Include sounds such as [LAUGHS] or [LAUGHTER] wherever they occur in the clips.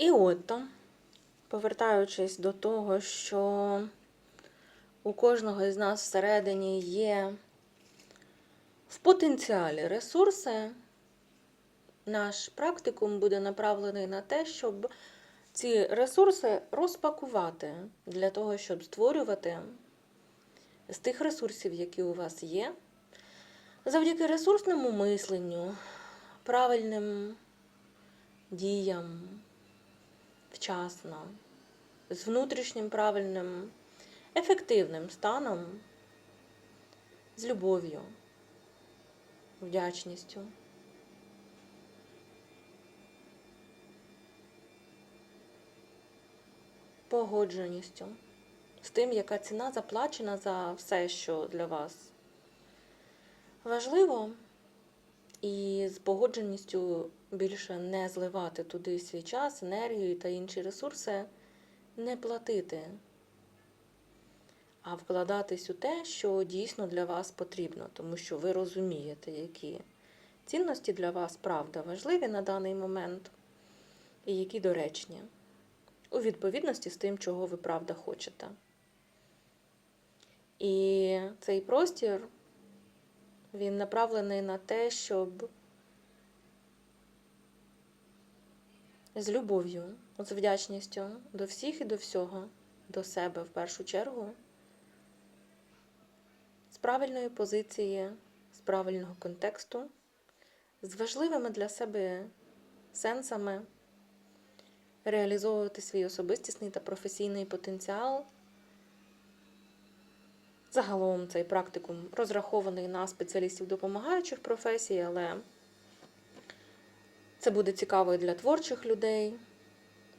І от, повертаючись до того, що у кожного із нас всередині є в потенціалі ресурси, наш практикум буде направлений на те, щоб ці ресурси розпакувати для того, щоб створювати з тих ресурсів, які у вас є, завдяки ресурсному мисленню, правильним діям вчасно, з внутрішнім правильним, ефективним станом, з любов'ю, вдячністю. Погодженістю з тим, яка ціна заплачена за все, що для вас важливо, і з погодженістю більше не зливати туди свій час, енергію та інші ресурси, не платити, а вкладатись у те, що дійсно для вас потрібно, тому що ви розумієте, які цінності для вас правда важливі на даний момент, і які доречні, у відповідності з тим, чого ви правда хочете. І цей простір, він направлений на те, щоб з любов'ю, з вдячністю до всіх і до всього, до себе в першу чергу, з правильної позиції, з правильного контексту, з важливими для себе сенсами реалізовувати свій особистісний та професійний потенціал. Загалом цей практикум розрахований на спеціалістів допомагаючих професій, але це буде цікаво і для творчих людей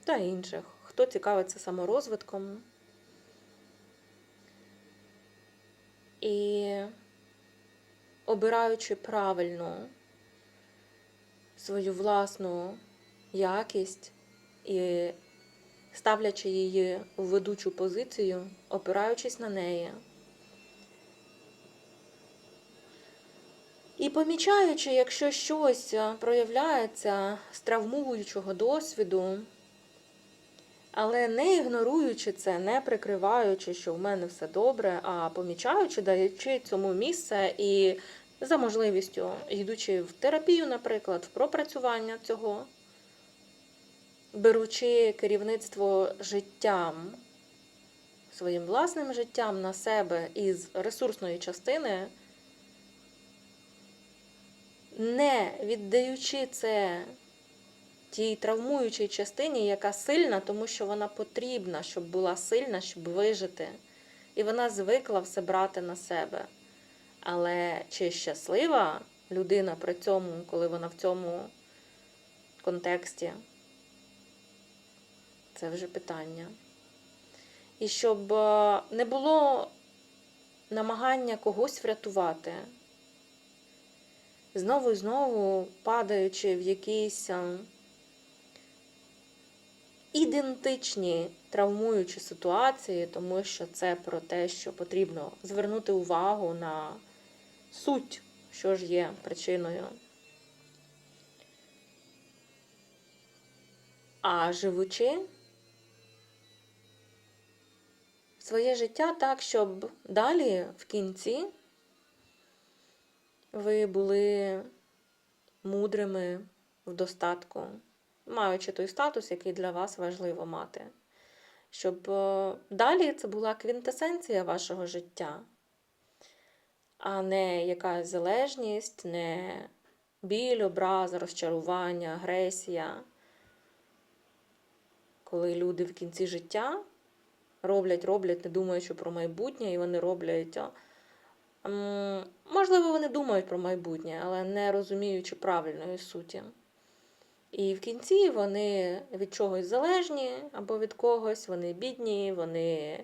та інших, хто цікавиться саморозвитком. І обираючи правильну свою власну якість і ставлячи її у ведучу позицію, опираючись на неї. Помічаючи, якщо щось е, проявляється з травмуючого досвіду, але не ігноруючи це, не прикриваючи, що в мене все добре, а помічаючи, даючи цьому місце і за можливістю, йдучи в терапію, наприклад, в пропрацювання цього, беручи керівництво життям, своїм власним життям на себе із ресурсної частини не віддаючи це тій травмуючій частині, яка сильна, тому що вона потрібна, щоб була сильна, щоб вижити. І вона звикла все брати на себе. Але чи щаслива людина при цьому, коли вона в цьому контексті? Це вже питання. І щоб е, не було намагання когось врятувати знову і знову падаючи в якісь ем, ідентичні травмуючі ситуації, тому що це про те, що потрібно звернути увагу на суть, що ж є причиною. А живучи своє життя так, щоб далі в кінці ви були мудрими в достатку, маючи той статус, який для вас важливо мати. Щоб е, далі це була квінтесенція вашого життя, а не якась залежність, не біль, образа, розчарування, агресія. Коли люди в кінці життя роблять, роблять, не думаючи про майбутнє, і вони роблять. Можливо, вони думають про майбутнє, але не розуміючи правильної суті. І в кінці вони від чогось залежні або від когось, вони бідні, вони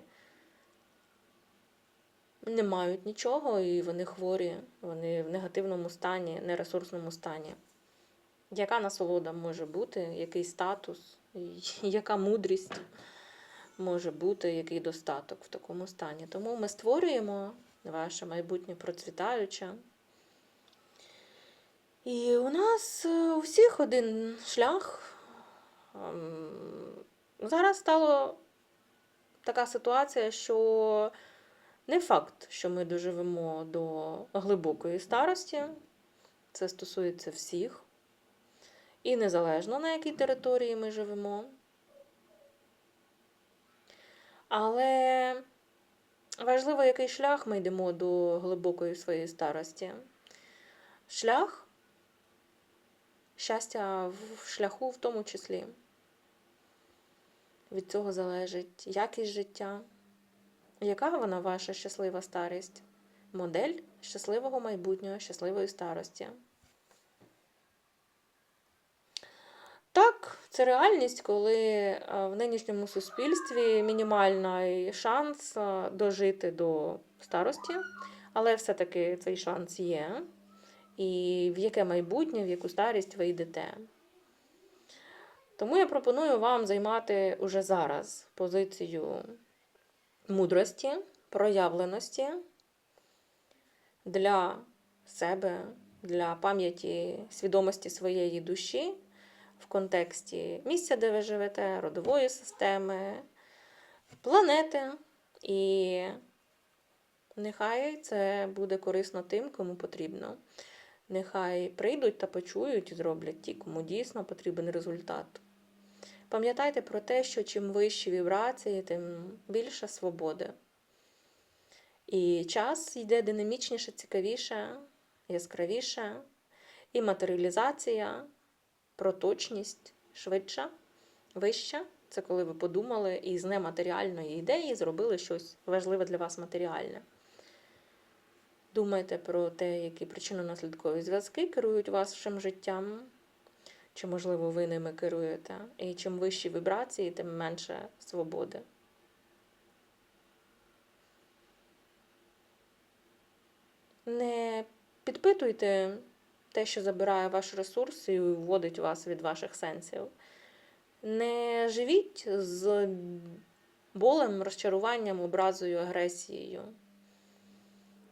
не мають нічого, і вони хворі, вони в негативному стані, нересурсному стані. Яка насолода може бути, який статус, [LAUGHS] яка мудрість може бути, який достаток в такому стані? Тому ми створюємо ваше майбутнє процвітаюче. І у нас е, у всіх один шлях, ем, зараз стало така ситуація, що не факт, що ми доживемо до глибокої старості. Це стосується всіх. І незалежно на якій території ми живемо. Але важливо, який шлях ми йдемо до глибокої своєї старості. Шлях, щастя в шляху в тому числі. Від цього залежить якість життя. Яка вона ваша щаслива старість? Модель щасливого майбутнього, щасливої старості. Так, це реальність, коли е, в нинішньому суспільстві мінімальний шанс е, дожити до старості, але все-таки цей шанс є. І в яке майбутнє, в яку старість ви йдете. Тому я пропоную вам займати уже зараз позицію мудрості, проявленості для себе, для пам'яті свідомості своєї душі в контексті місця, де ви живете, родової системи, планети. І нехай це буде корисно тим, кому потрібно. Нехай прийдуть та почують і зроблять ті, кому дійсно потрібен результат. Пам'ятайте про те, що чим вищі вібрації, тим більша свобода. І час йде динамічніше, цікавіше, яскравіше, і матеріалізація, проточність швидша, вища. Це коли ви подумали і з нематеріальної ідеї зробили щось важливе для вас матеріальне. Думайте про те, які причинно-наслідкові зв'язки керують вашим життям, чи, можливо, ви ними керуєте. І чим вищі вібрації, тим менше свободи. Не підпитуйте те, що забирає ваш ресурс і вводить вас від ваших сенсів. Не живіть з болем, розчаруванням, образою, агресією.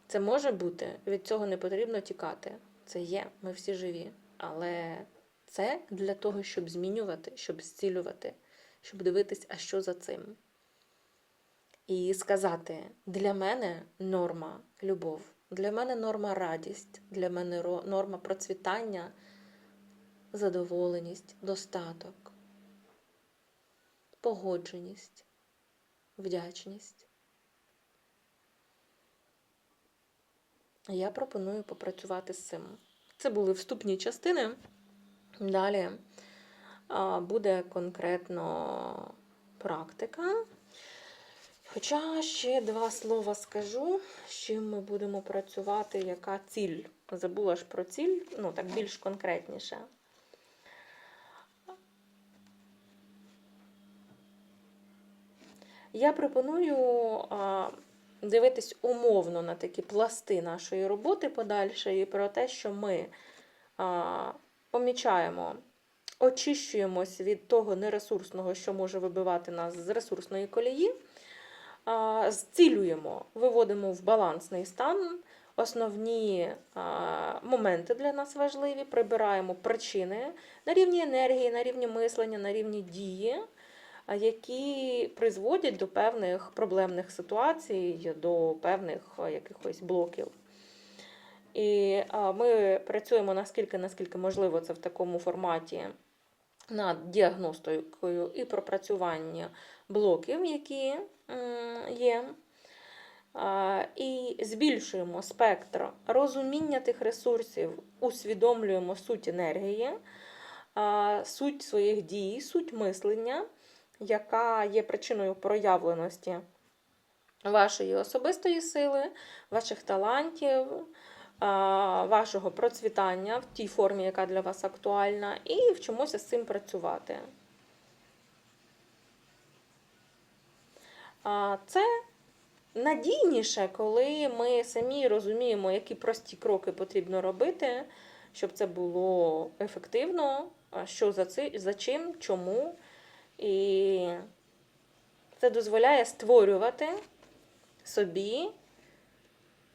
Це може бути, від цього не потрібно тікати. Це є, ми всі живі. Але це для того, щоб змінювати, щоб зцілювати, щоб дивитись, а що за цим. І сказати: для мене норма любов, для мене норма радість, для мене норма процвітання, задоволеність, достаток, погодженість, вдячність. Я пропоную попрацювати з цим. Це були вступні частини. Далі буде конкретно практика. Хоча ще два слова скажу, з чим ми будемо працювати, яка ціль. Забула ж про ціль, ну так більш конкретніше. Я пропоную дивитись умовно на такі пласти нашої роботи подальшої, про те, що ми а, помічаємо, очищуємось від того нересурсного, що може вибивати нас з ресурсної колії, а, зцілюємо, виводимо в балансний стан. Основні моменти для нас важливі, прибираємо причини на рівні енергії, на рівні мислення, на рівні дії які призводять до певних проблемних ситуацій, до певних якихось блоків. І ми працюємо наскільки, наскільки можливо, це в такому форматі над діагностикою і пропрацювання блоків, які є. І збільшуємо спектр розуміння тих ресурсів, усвідомлюємо суть енергії, суть своїх дій, суть мислення яка є причиною проявленості вашої особистої сили, ваших талантів, вашого процвітання в тій формі, яка для вас актуальна, і вчимося з цим працювати. Це надійніше, коли ми самі розуміємо, які прості кроки потрібно робити, щоб це було ефективно, що за, цим, за чим, чому. І це дозволяє створювати собі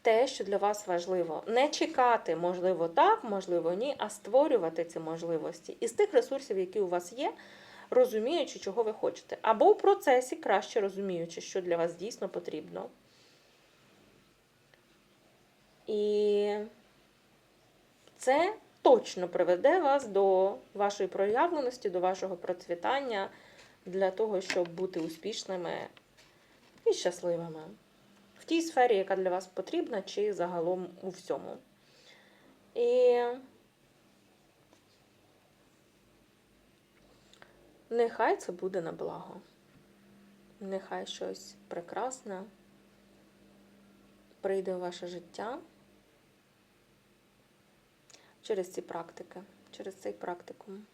те, що для вас важливо. Не чекати, можливо, так, можливо, ні, а створювати ці можливості. Із тих ресурсів, які у вас є, розуміючи, чого ви хочете. Або в процесі краще розуміючи, що для вас дійсно потрібно. І це точно приведе вас до вашої проявленості, до вашого процвітання для того, щоб бути успішними і щасливими тій сфері, яка для вас потрібна, чи загалом у всьому. І нехай це буде на благо. Нехай щось прекрасне прийде в ваше життя через ці практики, через цей практикум.